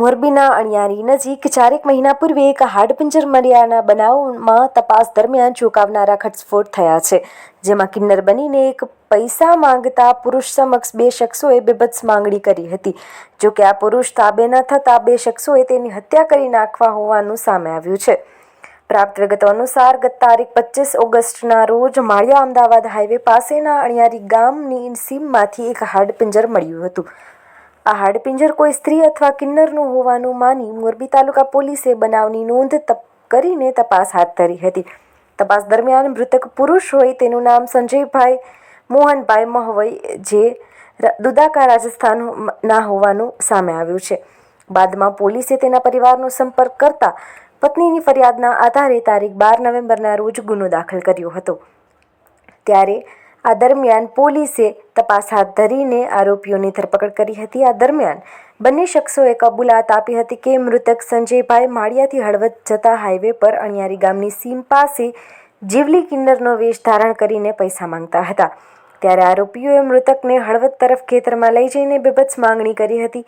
મોરબીના અણિયારી નજીક ચારેક મહિના પૂર્વે એક હાડપિંજર મર્યાના બનાવમાં તપાસ દરમિયાન ચોંકાવનારા ઘટસ્ફોટ થયા છે, જેમાં કિન્નર બનીને એક પૈસા માંગતા પુરુષ સમક્ષ બે શખ્સોએ બેભત્સ માંગણી કરી હતી. જો કે આ પુરુષ તાબે ન થતાં બે શખ્સોએ તેની હત્યા કરી નાખવા હોવાનું સામે આવ્યું છે. પ્રાપ્ત વિગતો અનુસાર ગત તારીખ પચીસ ઓગસ્ટના રોજ માળિયા અમદાવાદ હાઈવે પાસેના અણિયારી ગામની સીમમાંથી એક હાડપિંજર મળ્યું હતું. આ હાડપિંજર કોઈ સ્ત્રી અથવા કિન્નરનું હોવાનું માની મોરબી તાલુકા પોલીસે બનાવની નોંધ તપ કરીને તપાસ હાથ ધરી હતી. તપાસ દરમિયાન મૃતક પુરુષ હોય તેનું નામ સંજયભાઈ, મોહનભાઈ મહવઈ, જે દુદાકા રાજસ્થાનના હોવાનું સામે આવ્યું છે. બાદમાં પોલીસે તેના પરિવારનો સંપર્ક કરતા પત્નીની ફરિયાદના આધારે તારીખ બાર નવેમ્બરના રોજ ગુનો દાખલ કર્યો હતો. ત્યારે આ દરમિયાન પોલીસે તપાસ હાથ ધરીને આરોપીઓની ધરપકડ કરી હતી. આ દરમિયાન બંને શખ્સોએ કબૂલાત આપી હતી કે મૃતક સંજયભાઈ માળિયાથી હળવદ જતા હાઈવે પર અણિયારી ગામની સીમ પાસે જીવલી કિન્નરનો વેશ ધારણ કરીને પૈસા માંગતા હતા. ત્યારે આરોપીઓએ મૃતકને હળવદ તરફ ખેતરમાં લઈ જઈને બેભત્સ માંગણી કરી હતી.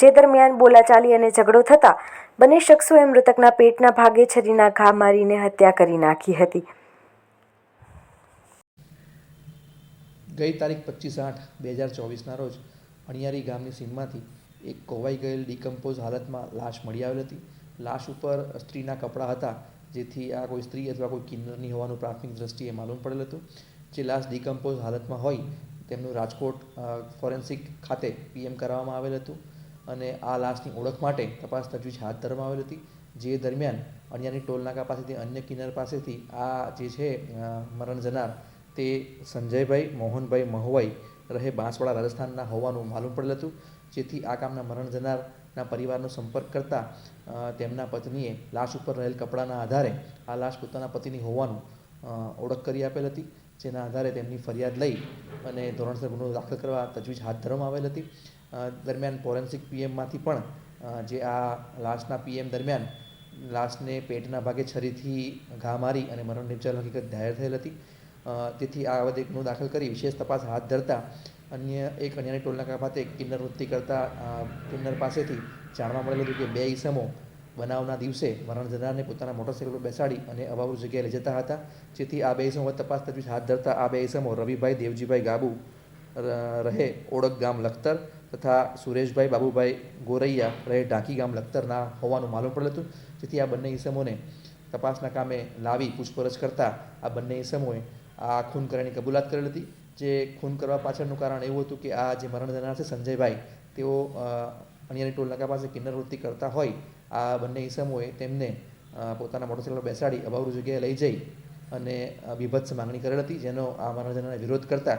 જે દરમિયાન બોલાચાલી અને ઝઘડો થતાં બંને શખ્સોએ મૃતકના પેટના ભાગે છરીના ઘા મારીને હત્યા કરી નાખી હતી. ગઈ તારીખ પચીસ આઠ બે હજાર ચોવીસના રોજ અણિયારી ગામની સીમમાંથી એક કોવાઈ ગયેલ ડિકમ્પોઝ હાલતમાં લાશ મળી આવેલ હતી. લાશ ઉપર સ્ત્રીના કપડાં હતા, જેથી આ કોઈ સ્ત્રી અથવા કોઈ કિન્નરની હોવાનું પ્રાથમિક દ્રષ્ટિએ માલુમ પડેલ હતું. જે લાશ ડિકમ્પોઝ હાલતમાં હોય, તેમનું રાજકોટ ફોરેન્સિક ખાતે પીએમ કરાવવામાં આવેલ હતું અને આ લાશની ઓળખ માટે તપાસ તજવીજ હાથ ધરવામાં આવેલ હતી. જે દરમિયાન અણિયાની ટોલનાકા પાસેથી અન્ય કિન્નર પાસેથી આ જે છે મરણ જનાર તે સંજયભાઈ, મોહનભાઈ, મહુવાઈ રહે બાંસવાડા રાજસ્થાનના હોવાનું માલુમ પડેલ હતું. જેથી આ કામના મરણ જનારના પરિવારનો સંપર્ક કરતા તેમના પત્નીએ લાશ ઉપર રહેલ કપડાના આધારે આ લાશ પોતાના પતિની હોવાનું ઓળખ કરી આપેલ હતી. જેના આધારે તેમની ફરિયાદ લઈ અને ધોરણસર ગુનો દાખલ કરવા તજવીજ હાથ ધરવામાં આવેલ હતી. દરમિયાન ફોરેન્સિક પીએમમાંથી પણ જે આ લાશના પીએમ દરમિયાન લાશને પેટના ભાગે છરીથી ઘા મારી અને મરણ નિપજાલ હકીકત જાહેર થયેલ હતી. તેથી આ બાબતે ગુનો દાખલ કરી વિશેષ તપાસ હાથ ધરતા અન્ય એક અન્યની ટોલનાકા ખાતે કિન્નર વૃત્તિ કરતા કિન્નર પાસેથી જાણવા મળેલું હતું કે બે ઈસમો બનાવના દિવસે મરણ જનારને પોતાના મોટરસાઇકલ પર બેસાડી અને અભાવુ જગ્યાએ લઈ જતા હતા. જેથી આ બે ઈસમો તપાસ તજવીજ હાથ ધરતા આ બે ઈસમો રવિભાઈ દેવજીભાઈ ગાબુ રહે ઓળખ ગામ લખતર તથા સુરેશભાઈ બાબુભાઈ ગોરૈયા રહે ઢાંકી ગામ લખતરના હોવાનું માલુમ પડેલ હતું. જેથી આ બંને ઈસમોને તપાસના કામે લાવી પૂછપરછ કરતા આ બંને ઈસમોએ આ ખૂન કરવાની કબૂલાત કરેલ હતી. જે ખૂન કરવા પાછળનું કારણ એવું હતું કે આ જે મરણ જનાર છે સંજયભાઈ, તેઓ અણિયાની ટોલનાકા પાસે કિન્નર વૃત્તિ કરતા હોય, આ બંને ઈસમોએ તેમને પોતાના મોટરસાઇકલ બેસાડી અભાવરૂ જગ્યાએ લઈ જઈ અને વિભત્સ માંગણી કરેલ હતી, જેનો આ મરણ જનારને વિરોધ કરતા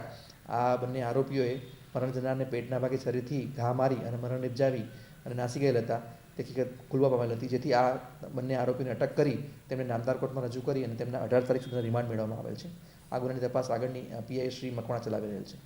આ બંને આરોપીઓએ મરણ જનારને પેટના ભાગે શરીરથી ઘા મારી અને મરણ નિપજાવી અને નાસી ગયેલ હતા હકીકત ખુલવા પામેલ હતી. જેથી આ બંને આરોપીને અટક કરી તેમને નામદાર કોર્ટમાં રજૂ કરી અને તેમના અઢાર તારીખ સુધીના રિમાન્ડ મેળવવામાં આવેલ છે. આ ગુનાની તપાસ આગળની પીઆઈ શ્રી મકવાણા ચલાવી રહેલ છે.